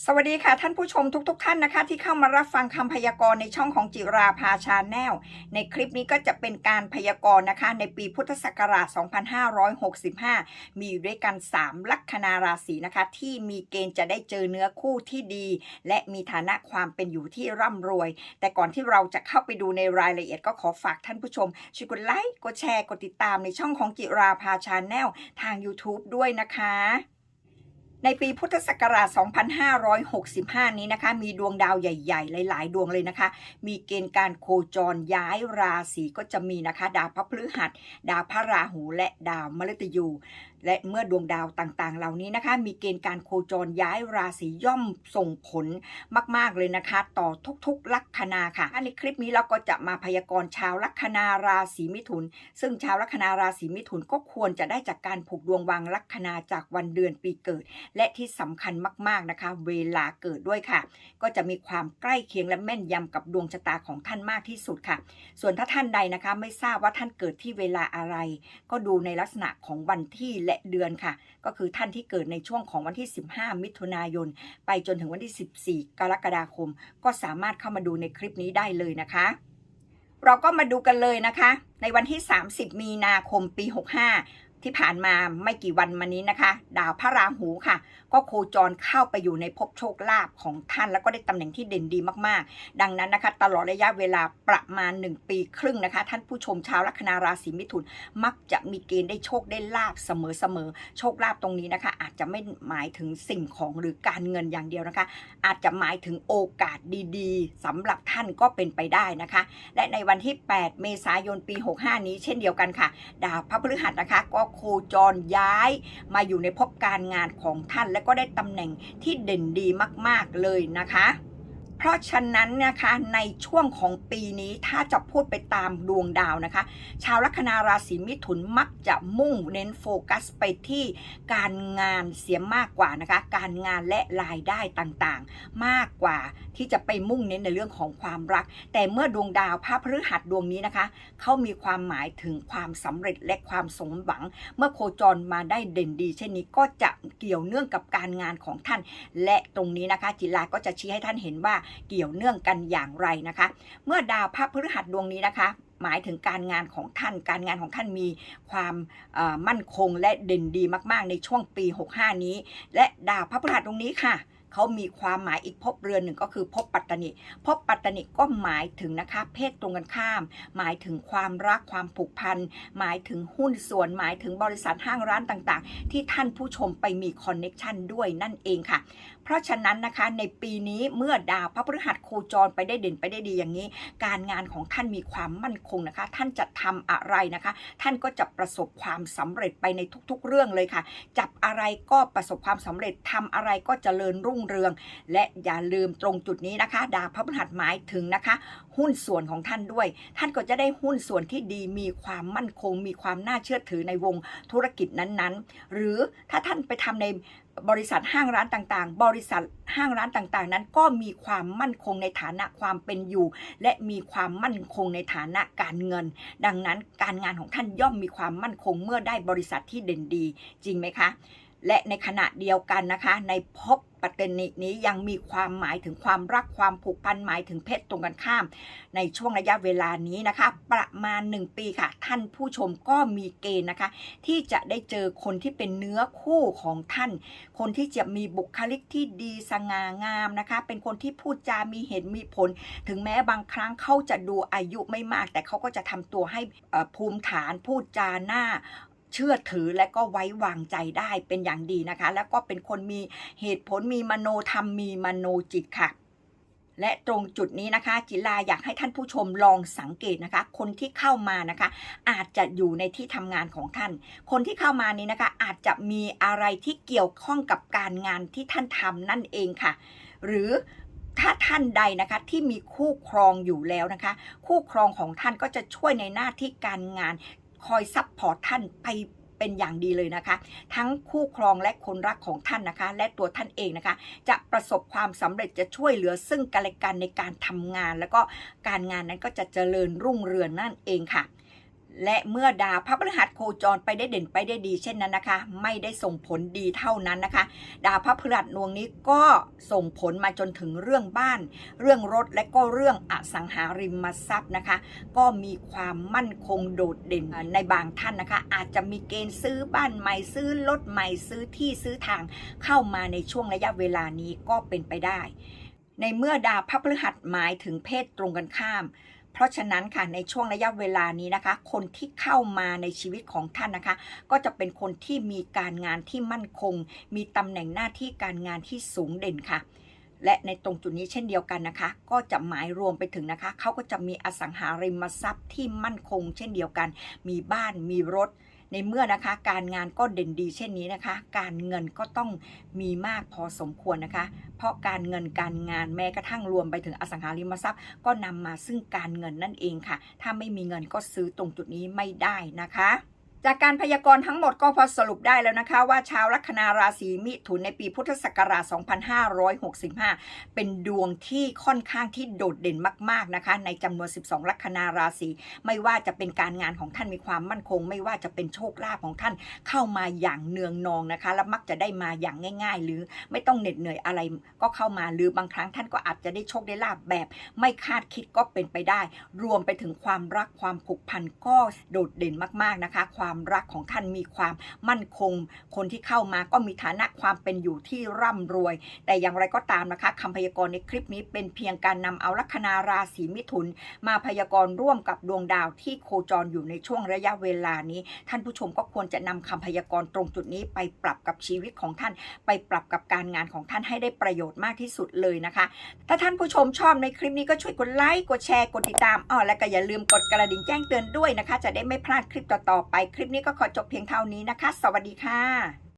สวัสดีค่ะท่านผู้ชมทุกๆทท่านนะคะ ที่เข้ามารับฟังคำพยากรณ์ในช่องของจิราภาชาแนลในคลิปนี้ก็จะเป็นการพยากรณ์นะคะ ในปีพุทธศักราช 2565 มีอยู่ด้วยกัน 3 ลัคนาราศีนะคะ ที่มีเกณฑ์จะได้เจอเนื้อคู่ที่ดี และมีฐานะความเป็นอยู่ที่ร่ำรวย แต่ก่อนที่เราจะเข้าไปดูในรายละเอียดก็ขอฝากท่านผู้ชมช่วยกดไลค์กดแชร์กดติดตามในช่องของจิราภาชาแนลทาง YouTube ด้วยนะคะ ในปีพุทธศักราช 2565 นี้นะคะ มีดวงดาวใหญ่ๆ หลายๆ ดวงเลยนะคะ มีเกณฑ์การโคจรย้ายราศีก็จะมีนะคะ ดาวพระพฤหัส ดาวพระราหู และดาวมฤตยู และเมื่อดวงดาวต่างๆ เหล่านี้นะคะ มีเกณฑ์การโคจรย้ายราศีย่อมส่งผลมากๆ เลยนะคะ ต่อทุกๆ ลัคนาค่ะ ในคลิปนี้เราก็จะมาพยากรณ์ชาวลัคนาราศีมิถุน ซึ่งชาวลัคนาราศีมิถุนก็ควรจะได้จากการผูกดวงวางลัคนาจากวันเดือนปีเกิดและที่สำคัญมากๆนะคะ เวลาเกิดด้วยค่ะ ก็จะมีความใกล้เคียงและแม่นยำกับดวงชะตาของท่านมากที่สุดค่ะ ส่วนถ้าท่านใดนะคะไม่ทราบว่าท่านเกิดที่เวลาอะไร ก็ดูในลักษณะของวันที่และเดือนค่ะ ก็คือท่านที่เกิดในช่วงของวันที่ 15 มิถุนายน ไปจนถึงวันที่ 14 กรกฎาคม ก็สามารถเข้ามาดูในคลิปนี้ได้เลยนะคะ เราก็มาดูกันเลยนะคะ ในวันที่ 30 มีนาคมปี 65 ที่ผ่านมาไม่กี่วันมานี้นะคะ ดาวพระราหูค่ะ ก็โคจรเข้าไปอยู่ในภพโชคลาภของท่าน แล้วก็ได้ตำแหน่งที่เด่นดีมากๆ ดังนั้นนะคะ ตลอดระยะเวลาประมาณ 1 ปีครึ่งนะคะ ท่านผู้ชมชาวลัคนาราศีมิถุน มักจะมีเกณฑ์ได้โชคได้ลาบเสมอๆโชคลาภตรงนี้นะคะ อาจจะไม่หมายถึงสิ่งของหรือการเงินอย่างเดียวนะคะ อาจจะหมายถึงโอกาสดีๆสำหรับท่านก็เป็นไปได้นะคะ และในวันที่ 8 เมษายนปี 65 นี้เช่นเดียวกันค่ะ ดาวพระพฤหัสนะคะก็โคจรย้ายมาอยู่ในภพการงานของท่าน และก็ได้ตำแหน่งที่เด่นดีมาก ๆ เลยนะคะ เพราะฉะนั้นนะคะในช่วงของปีนี้ถ้าจะพูดไปตามดวงดาวนะคะ ชาวลัคนาราศีมิถุนมักจะมุ่งเน้นโฟกัสไปที่การงานเสียมากกว่านะคะ การงานและรายได้ต่างๆ มากกว่าที่จะไปมุ่งเน้นในเรื่องของความรัก แต่เมื่อดวงดาวพระพฤหัสดวงนี้นะคะเขามีความหมายถึงความสำเร็จและความสมหวัง เมื่อโคจรมาได้เด่นดี เช่นนี้ก็จะเกี่ยวเนื่องกับการงานของท่าน และตรงนี้นะคะจิลาก็จะชี้ให้ท่านเห็นว่าเกี่ยวเนื่องกันอย่างไรนะคะ เมื่อดาวพระพฤหัสดวงนี้นะคะ หมายถึงการงานของท่าน การงานของท่านมีความมั่นคงและเด่นดีมาก ๆ ในช่วงปี 65 นี้ และดาวพระพฤหัสตรงนี้ค่ะ เขามีความหมายอีกภพเรือนหนึ่งก็คือภพปัตตนิภพปัตตนิก็หมายถึงนะคะ เพศตรงกันข้าม หมายถึงความรักความผูกพัน หมายถึงหุ้นส่วน หมายถึงบริษัทห้างร้านต่างๆ ที่ท่านผู้ชมไปมีคอนเน็ชันด้วยนั่นเองค่ะ เพราะฉะนั้นนะคะในปีนี้เมื่อดาวพระพฤหัสโคจรไปได้เด่นไปได้ดีอย่างนี้ การงานของท่านมีความมั่นคงนะคะ ท่านจะทำอะไรนะคะ ท่านก็จะประสบความสำเร็จไปในทุกๆ เรื่องเลยค่ะ จับอะไรก็ประสบความสำเร็จทำอะไรก็เจริญรุ่งเรือง และอย่าลืมตรงจุดนี้นะคะ ดาวพระพฤหัสหมายถึงนะคะ หุ้นส่วนของท่านด้วย ท่านก็จะได้หุ้นส่วนที่ดีมีความมั่นคง มีความน่าเชื่อถือในวงธุรกิจนั้นๆ หรือถ้าท่านไปทำในบริษัทห้างร้านต่างๆ บริษัทห้างร้านต่างๆ นั้นก็มีความมั่นคงในฐานะความเป็นอยู่ และมีความมั่นคงในฐานะการเงิน ดังนั้นการงานของท่านย่อมมีความมั่นคงเมื่อได้บริษัทที่เด่นดี จริงไหมคะ และในขณะเดียวกันนะคะ ในภพปัตตนินี้ยังมีความหมายถึงความรักความผูกพันหมายถึงเพศตรงกันข้าม ในช่วงระยะเวลานี้นะคะ ประมาณ 1 ปีค่ะ ท่านผู้ชมก็มีเกณฑ์นะคะ ที่จะได้เจอคนที่เป็นเนื้อคู่ของท่าน คนที่จะมีบุคลิกที่ดีสง่างามนะคะ เป็นคนที่พูดจามีเหตุมีผล ถึงแม้บางครั้งเขาจะดูอายุไม่มาก แต่เขาก็จะทำตัวให้ภูมิฐานพูดจาหน้า เชื่อถือและก็ไว้วางใจได้เป็นอย่างดีนะคะ แล้วก็เป็นคนมีเหตุผลมีมโนธรรมมีมโนจิตค่ะและตรงจุดนี้นะคะจิลาอยากให้ท่านผู้ชมลองสังเกตนะคะ คนที่เข้ามานะคะ อาจจะอยู่ในที่ทำงานของท่าน คนที่เข้ามานี้นะคะ อาจจะมีอะไรที่เกี่ยวข้องกับการงานที่ท่านทำนั่นเองค่ะ หรือถ้าท่านใดนะคะที่มีคู่ครองอยู่แล้วนะคะ คู่ครองของท่านก็จะช่วยในหน้าที่การงาน คอยซับพอร์ตท่านไปเป็นอย่างดีเลยนะคะ ทั้งคู่ครองและคนรักของท่านนะคะ และตัวท่านเองนะคะ จะประสบความสำเร็จจะช่วยเหลือซึ่งกันและกันในการทำงาน แล้วก็การงานนั้นก็จะเจริญรุ่งเรืองนั่นเองค่ะ และเมื่อดาวพระพฤหัสโคจรไปได้เด่นไปได้ดีเช่นนั้นนะคะ ไม่ได้ส่งผลดีเท่านั้นนะคะ ดาวพระพฤหัสดวงนี้ก็ส่งผลมาจนถึงเรื่องบ้าน เรื่องรถและก็เรื่องอสังหาริมทรัพย์นะคะ ก็มีความมั่นคงโดดเด่นในบางท่านนะคะ อาจจะมีเกณฑ์ซื้อบ้านใหม่ซื้อรถใหม่ซื้อที่ซื้อทางเข้ามาในช่วงระยะเวลานี้ก็เป็นไปได้ ในเมื่อดาวพระพฤหัสหมายถึงเพศตรงกันข้าม เพราะฉะนั้นค่ะในช่วงระยะเวลานี้นะคะ คนที่เข้ามาในชีวิตของท่านนะคะ ก็จะเป็นคนที่มีการงานที่มั่นคง มีตำแหน่งหน้าที่การงานที่สูงเด่นค่ะ และในตรงจุดนี้เช่นเดียวกันนะคะ ก็จะหมายรวมไปถึงนะคะ เขาก็จะมีอสังหาริมทรัพย์ที่มั่นคง เช่นเดียวกัน มีบ้านมีรถในเมื่อนะคะการงานก็เด่นดีเช่นนี้นะคะ การเงินก็ต้องมีมากพอสมควรนะคะ เพราะการเงินการงานแม้กระทั่งรวมไปถึงอสังหาริมทรัพย์ ก็นำมาซึ่งการเงินนั่นเองค่ะ ถ้าไม่มีเงินก็ซื้อตรงจุดนี้ไม่ได้นะคะ จากการพยากรณ์ทั้งหมดก็พอสรุปได้แล้วนะคะ ว่าชาวลัคนาราศีมิถุนในปีพุทธศักราช 2565 เป็นดวงที่ค่อนข้างที่โดดเด่นมากๆนะคะ ในจำนวน 12 ลัคนาราศีไม่ว่าจะเป็นการงานของท่านมีความมั่นคง ไม่ว่าจะเป็นโชคลาภของท่านเข้ามาอย่างเนืองนองนะคะ และมักจะได้มาอย่างง่าย ๆ หรือไม่ต้องเหน็ดเหนื่อยอะไรก็เข้ามาหรือบางครั้งท่านก็อาจจะได้โชคได้ลาบแบบ ไม่คาดคิดก็เป็นไปได้ รวมไปถึงความรักความผูกพันก็โดดเด่นมากๆนะคะ ความความรักของท่านมีความมั่นคง คนที่เข้ามาก็มีฐานะความเป็นอยู่ที่ร่ำรวย แต่อย่างไรก็ตามนะคะคำพยากรณ์ในคลิปนี้เป็นเพียงการนำเอาลัคนาราศีมิถุน มาพยากรณ์ร่วมกับดวงดาวที่โคจรอยู่ในช่วงระยะเวลานี้ ท่านผู้ชมก็ควรจะนำคำพยากรณ์ตรงจุดนี้ไปปรับกับชีวิตของท่าน ไปปรับกับการงานของท่านให้ได้ประโยชน์มากที่สุดเลยนะคะ ถ้าท่านผู้ชมชอบในคลิปนี้ก็ช่วยกดไลค์กดแชร์กดติดตามอ้อและก็อย่าลืมกดกระดิ่งแจ้งเตือนด้วยนะคะ จะได้ไม่พลาดคลิปต่อๆไปคลิปนี้ก็ขอจบเพียงเท่านี้นะคะ สวัสดีค่ะ